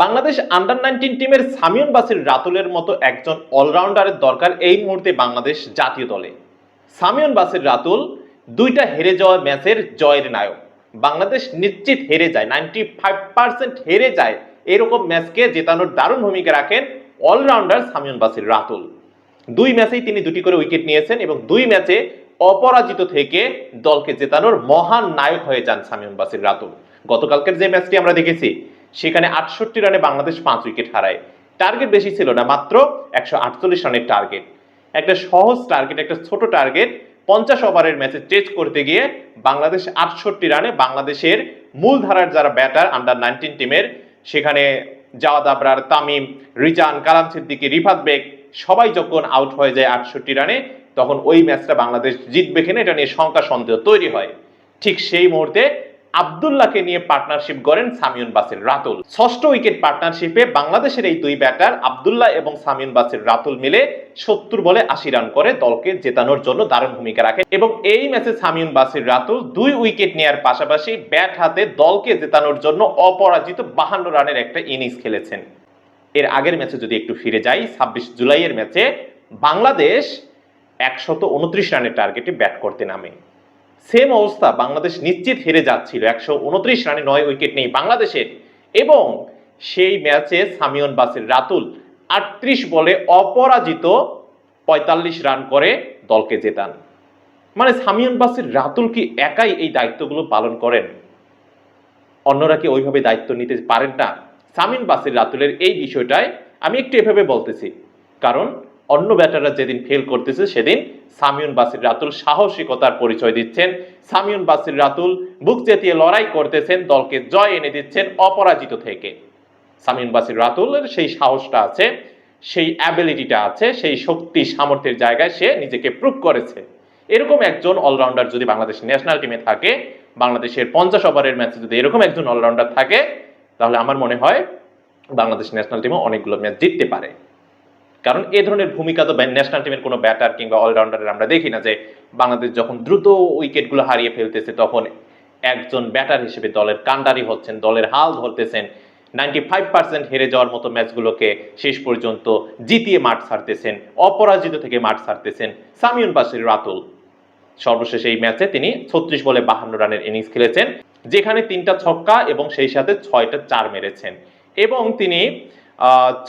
Bangladesh under nineteen টিমের সামিউন বাসির রাতুলের মতো একজন অলরাউন্ডারের দরকার এই মুহূর্তে বাংলাদেশ জাতীয় দলে। সামিউন বাসির রাতুল দুইটা হেরে যাওয়া ম্যাচের জয়ের নায়ক। বাংলাদেশ নিশ্চিত হেরে যায় নাইনটি ফাইভ পার্সেন্ট হেরে যায় এরকম ম্যাচকে জেতানোর দারুণ ভূমিকা রাখেন অলরাউন্ডার সামিউন বাসির রাতুল। দুই ম্যাচেই তিনি দুটি করে উইকেট নিয়েছেন এবং দুই ম্যাচে অপরাজিত থেকে দলকে জেতানোর মহান নায়ক হয়ে যান সামিউন বাসির রাতুল। গতকালকের যে ম্যাচটি আমরা দেখেছি সেখানে আটষট্টি রানে বাংলাদেশ পাঁচ উইকেট হারায়। টার্গেট বেশি ছিল না, মাত্র একশো আটচল্লিশ রানের টার্গেট। একটা সহজ টার্গেট, একটা ছোট টার্গেট, পঞ্চাশ ওভারের ম্যাচে চেজ করতে গিয়ে বাংলাদেশ আটষট্টি রানে বাংলাদেশের মূলধারার যারা ব্যাটার আন্ডার নাইনটিন টিমের সেখানে জাওয়াদ আবরার, তামিম, রিজান, কালাম সিদ্দিকি, রিফাত বেগ, সবাই যখন আউট হয়ে যায় আটষট্টি রানে, তখন ওই ম্যাচটা বাংলাদেশ জিতবে কিনা এটা নিয়ে শঙ্কা, সন্দেহ তৈরি হয়। ঠিক সেই মুহূর্তে আবদুল্লাহকে নিয়ে পার্টনারশিপ করেন সামিউন বাসির রাতুল। ষষ্ঠ উইকেট পার্টনারশিপে বাংলাদেশের এই দুই ব্যাটার আবদুল্লাহ এবং সামিউন বাসির রাতুল মিলে সত্তর বলে আশি রান করে দলকে জেতানোর জন্য দারুণ ভূমিকা রাখে এবং এই ম্যাচে সামিউন বাসির রাতুল দুই উইকেট নেওয়ার পাশাপাশি ব্যাট হাতে দলকে জেতানোর জন্য অপরাজিত বাহান্ন রানের একটা ইনিংস খেলেছেন। এর আগের ম্যাচে যদি একটু ফিরে যাই, ছাব্বিশ জুলাইয়ের ম্যাচে বাংলাদেশ একশত উনত্রিশ রানের টার্গেটে ব্যাট করতে নামে। সেম অবস্থা বাংলাদেশ নিশ্চিত হেরে যাচ্ছিল। একশো উনত্রিশ রানে নয় উইকেট নেই বাংলাদেশের। এবং সেই ম্যাচে সামিয়ন বাসের রাতুল আটত্রিশ বলে অপরাজিত পঁয়তাল্লিশ রান করে দলকে জেতান। মানে সামিয়ন বাসির রাতুল কি একাই এই দায়িত্বগুলো পালন করেন? অন্যরা কি ওইভাবে দায়িত্ব নিতে পারেন না? সামিন বাসির রাতুলের এই বিষয়টায় আমি একটু এভাবে বলতেছি। কারণ অন্য ব্যাটাররা যেদিন ফেল করতেছে সেদিন সামিউন বাসির রাতুল সাহসিকতার পরিচয় দিচ্ছেন। সামিউন বাসির রাতুল বুক চেতিয়ে লড়াই করতেছেন, দলকে জয় এনে দিচ্ছেন অপরাজিত থেকে। সামিউন বাসির রাতুলের সেই সাহসটা আছে, সেই অ্যাবিলিটিটা আছে, সেই শক্তি, সামর্থ্যের জায়গায় সে নিজেকে প্রুভ করেছে। এরকম একজন অলরাউন্ডার যদি বাংলাদেশ ন্যাশনাল টিমে থাকে, বাংলাদেশের পঞ্চাশ ওভারের ম্যাচে যদি এরকম একজন অলরাউন্ডার থাকে, তাহলে আমার মনে হয় বাংলাদেশ ন্যাশনাল টিমও অনেকগুলো ম্যাচ জিততে পারে। কারণ এ ধরনের ভূমিকা তো ন্যাশনাল টিমের কোনো ব্যাটার কিংবা অলরাউন্ডারের আমরা দেখি না যে বাংলাদেশ যখন দ্রুত উইকেটগুলো হারিয়ে ফেলতেছে, তখন একজন ব্যাটার হিসেবে দলের কান্ডারি হচ্ছেন, দলের হাল ধরতেছেন নাইনটি ফাইভ পার্সেন্ট হেরে যাওয়ার মতো ম্যাচগুলোকে শেষ পর্যন্ত জিতিয়ে মাঠ ছাড়তেছেন, অপরাজিত থেকে মাঠ ছাড়তেছেন সামিউন বাসির রাতুল। সর্বশেষ এই ম্যাচে তিনি ছত্রিশ বলে বাহান্ন রানের ইনিংস খেলেছেন, যেখানে তিনটা ছক্কা এবং সেই সাথে ছয়টা চার মেরেছেন। এবং তিনি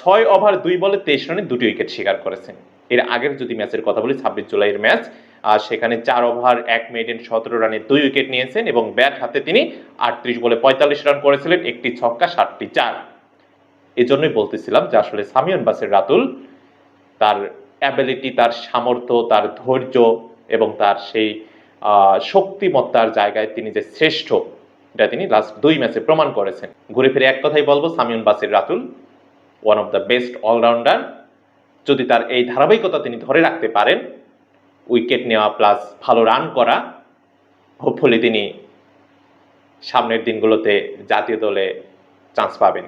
ছয় ওভার দুই বলে তেইশ রানে দুটি উইকেট শিকার করেছেন। এর আগের যদি ম্যাচের কথা বলি, ছাব্বিশ জুলাইয়ের ম্যাচ আর সেখানে চার ওভার, এক মেডেন সতেরো রানে দুই উইকেট নিয়েছেন এবং ব্যাট হাতে তিনি আটত্রিশ বলে পঁয়তাল্লিশ রান করেছিলেন, একটি ছক্কা, সাতটি চার। এজন্যই বলতেছিলাম যে আসলে সামিয়ন বাসের রাতুল, তার অ্যাবিলিটি তার সামর্থ্য, তার ধৈর্য এবং তার সেই শক্তিমত্তার জায়গায় তিনি যে শ্রেষ্ঠ, এটা তিনি লাস্ট দুই ম্যাচে প্রমাণ করেছেন। ঘুরে ফিরে এক কথাই বলব Samiun Basir Ratul one of the best allrounder যদি তার এই ধারাবাহিকতা তিনি ধরে রাখতে পারেন উইকেট নেওয়া প্লাস ভালো রান করা হোপফুলি তিনি সামনের দিনগুলোতে জাতীয় দলে চান্স পাবেন।